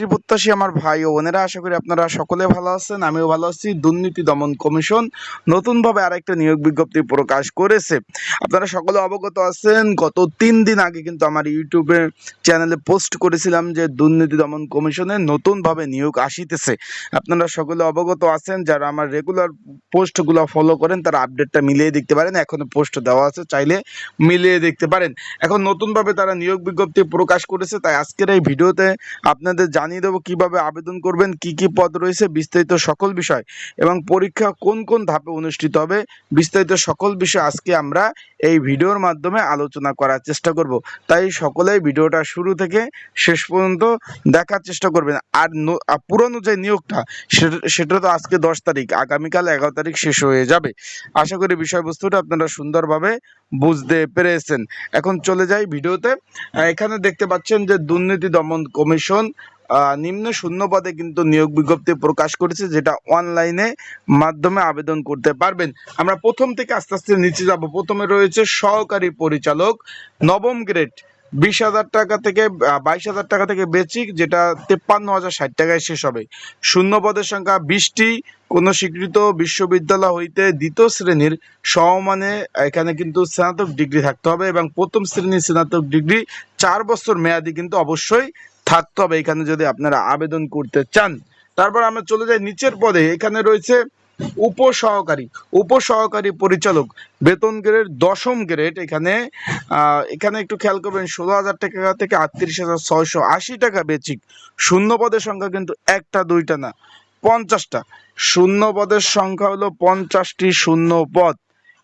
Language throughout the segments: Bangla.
চাকরি প্রত্যাশী আমার ভাই ও বোনেরা, আশা করি আপনারা সকলে ভালো আছেন, আমিও ভালো আছি। দুর্নীতি দমন কমিশন নতুনভাবে আরেকটা নিয়োগ বিজ্ঞপ্তি প্রকাশ করেছে। আপনারা সকলে অবগত আছেন, গত তিন দিন আগে কিন্তু আমার ইউটিউবে চ্যানেলে পোস্ট করেছিলাম যে দুর্নীতি দমন কমিশনে নতুনভাবে নিয়োগ আসিতেছে। আপনারা সকলে অবগত আছেন, যারা আমার রেগুলার পোস্টগুলো ফলো করেন, তারা আপডেটটা মিলিয়ে দেখতে পারেন। এখনও পোস্ট দেওয়া আছে, চাইলে মিলিয়ে দেখতে পারেন। এখন নতুনভাবে তারা নিয়োগ বিজ্ঞপ্তি প্রকাশ করেছে, তাই আজকের এই ভিডিওতে আপনাদের জানিয়ে দেবো কীভাবে আবেদন করবেন, কি কি পদ রয়েছে, বিস্তারিত সকল বিষয় এবং পরীক্ষা কোন কোন ধাপে অনুষ্ঠিত হবে, বিস্তারিত সকল বিষয় আজকে আমরা এই ভিডিওর মাধ্যমে আলোচনা করার চেষ্টা করব। তাই সকলেই ভিডিওটা শুরু থেকে শেষ পর্যন্ত দেখার চেষ্টা করবেন। আর পুরনো যে নিয়োগটা, সেটা- তো আজকে দশ তারিখ, আগামীকাল এগারো তারিখ শেষ হয়ে যাবে। আশা করি বিষয়বস্তুটা আপনারা সুন্দরভাবে বুঝতে পেরেছেন। এখন চলে যাই ভিডিওতে। এখানে দেখতে পাচ্ছেন যে দুর্নীতি দমন কমিশন নিম্ন শূন্য পদে কিন্তু নিয়োগ বিজ্ঞপ্তি প্রকাশ করেছে, যেটা অনলাইনে মাধ্যমে আবেদন করতে পারবেন। আমরা প্রথম থেকে আস্তে আস্তে নিচে যাব। প্রথমে রয়েছে সহকারী পরিচালক, নবম গ্রেড বিশ হাজার টাকা থেকে বাইশ হাজার টাকা থেকে বেচিক যেটা তেপ্পান্ন হাজার ষাট টাকায় শেষ হবে। শূন্য পদের সংখ্যা বিশটি, কোন স্বীকৃত বিশ্ববিদ্যালয় হইতে দ্বিতীয় শ্রেণির সমমানে এখানে কিন্তু স্নাতক ডিগ্রি থাকতে হবে এবং প্রথম শ্রেণির স্নাতক ডিগ্রি চার বছর মেয়াদি কিন্তু অবশ্যই থাকতে হবে। এখানে যদি আপনারা আবেদন করতে চান, তারপর আমরা চলে যাই নিচের পদে। এখানে রয়েছে উপসহকারী। উপসহকারী পরিচালক, বেতন গ্রেড দশম গ্রেড। এখানে এখানে একটু খেয়াল করবেন, ষোলো হাজার টাকা থেকে আটত্রিশ হাজার ছয়শো আশি টাকা বেচিক। শূন্য পদের সংখ্যা কিন্তু একটা, দুইটা না, পঞ্চাশটা। শূন্য পদের সংখ্যা হলো পঞ্চাশটি শূন্য পদ।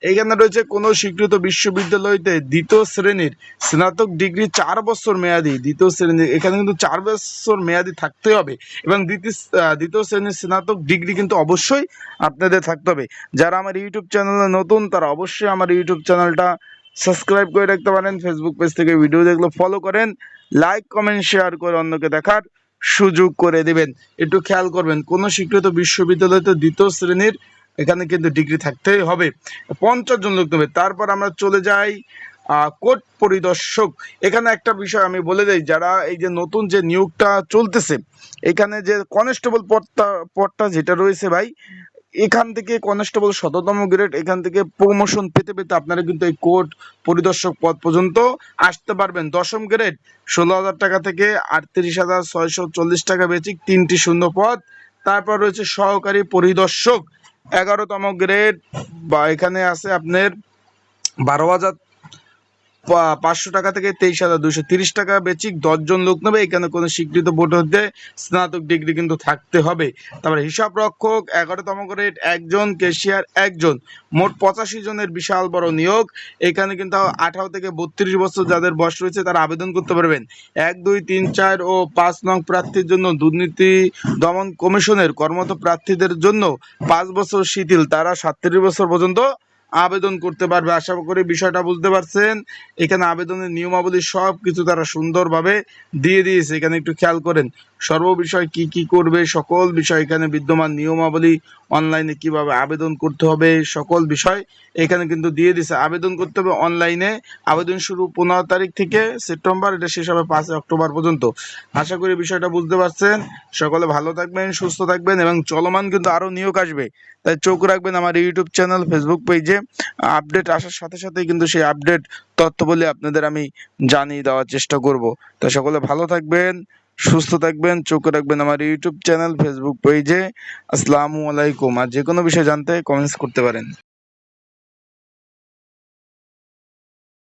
এইখানে রয়েছে কোনো স্বীকৃত বিশ্ববিদ্যালয়তে দ্বিতীয় শ্রেণির স্নাতক ডিগ্রি চার বছর মেয়াদি, দ্বিতীয় শ্রেণির এখানে কিন্তু চার বছর মেয়াদি থাকতে হবে এবং দ্বিতীয় দ্বিতীয় শ্রেণির স্নাতক ডিগ্রি কিন্তু অবশ্যই আপনাদের থাকতে হবে। যারা আমার ইউটিউব চ্যানেলে নতুন, তারা অবশ্যই আমার ইউটিউব চ্যানেলটা সাবস্ক্রাইব করে রাখতে পারেন। ফেসবুক পেজ থেকে ভিডিও দেখলে ফলো করেন লাইক কমেন্ট শেয়ার করে অন্যকে দেখার সুযোগ করে দেবেন। একটু খেয়াল করবেন, কোন স্বীকৃত বিশ্ববিদ্যালয়তে দ্বিতীয় শ্রেণির এখানে কিন্তু ডিগ্রি থাকতেই হবে। পঞ্চাশ জন লোক নেবে। তারপর আমরা চলে যাই কোর্ট পরিদর্শক। এখানে একটা বিষয় আমি বলে দিই, যারা এই যে নতুন যে নিয়োগটা চলতেছে, এখানে যে কনস্টেবল পদটা পদটা যেটা রয়েছে ভাই, এখান থেকে কনস্টেবল শততম গ্রেড এখান থেকে প্রমোশন পেতে পেতে আপনারা কিন্তু এই কোর্ট পরিদর্শক পদ পর্যন্ত আসতে পারবেন। দশম গ্রেড ষোলো হাজার টাকা থেকে আটত্রিশ হাজার ছয়শো চল্লিশ টাকা বেচিক তিনটি শূন্য পদ। তারপর রয়েছে সহকারী পরিদর্শক। এগারোতম গ্রেড বা এখানে আছে আপনার বারো হাজার পাঁচশো টাকা থেকে তেইশ হাজার দুশো তিরিশ টাকা বেচিক, দশজন লোক নেবে, এখানে কোনো স্বীকৃত বোর্ড হতে স্নাতক ডিগ্রি কিন্তু থাকতে হবে। তারপরে হিসাব রক্ষক, এগারোতম গ্রেড, একজন কেশিয়ার একজন, মোট পঁচাশি জনের বিশাল বড় নিয়োগ। এখানে কিন্তু আঠারো থেকে বত্রিশ বছর যাদের বয়স রয়েছে, তারা আবেদন করতে পারবেন। এক, দুই, তিন, চার ও পাঁচ নং প্রার্থীর জন্য দুর্নীতি দমন কমিশনের কর্মরত প্রার্থীদের জন্য পাঁচ বছর শিথিল। তারা সাতত্রিশ বছর পর্যন্ত আবেদন করতে পারবে, আশা করি বিষয়টা বুঝতে পারছেন। এখানে আবেদনের নিয়মাবলী সব কিছু তারা সুন্দরভাবে দিয়ে দিয়েছে, এখানে একটু খেয়াল করেন। সর্ব বিষয় কি কি করবে, সকল বিষয় এখানে বিদ্যমান নিয়মাবলী অনলাইনে কীভাবে আবেদন করতে হবে, সকল বিষয় এখানে কিন্তু দিয়ে দিছে। আবেদন করতে হবে অনলাইনে আবেদন শুরু পনেরো তারিখ থেকে সেপ্টেম্বর এটা শেষ হবে পাঁচই অক্টোবর পর্যন্ত। আশা করি বিষয়টা বুঝতে পারছেন। সকলে ভালো থাকবেন, সুস্থ থাকবেন এবং চলমান কিন্তু আরও নিয়োগ আসবে। তাই চোখ রাখবেন আমার ইউটিউব চ্যানেল ফেসবুক পেজে আপডেট আসার সাথে সাথেই কিন্তু সেই আপডেট তথ্য বলে আপনাদের আমি জানিয়ে দেওয়ার চেষ্টা করব। তাই সকলে ভালো থাকবেন। সুস্থ থাকবেন, চোখে রাখবেন আমার ইউটিউব চ্যানেল ফেসবুক পেজে আসসালামু আলাইকুম। আর যে কোনো বিষয় জানতে কমেন্টস করতে পারেন।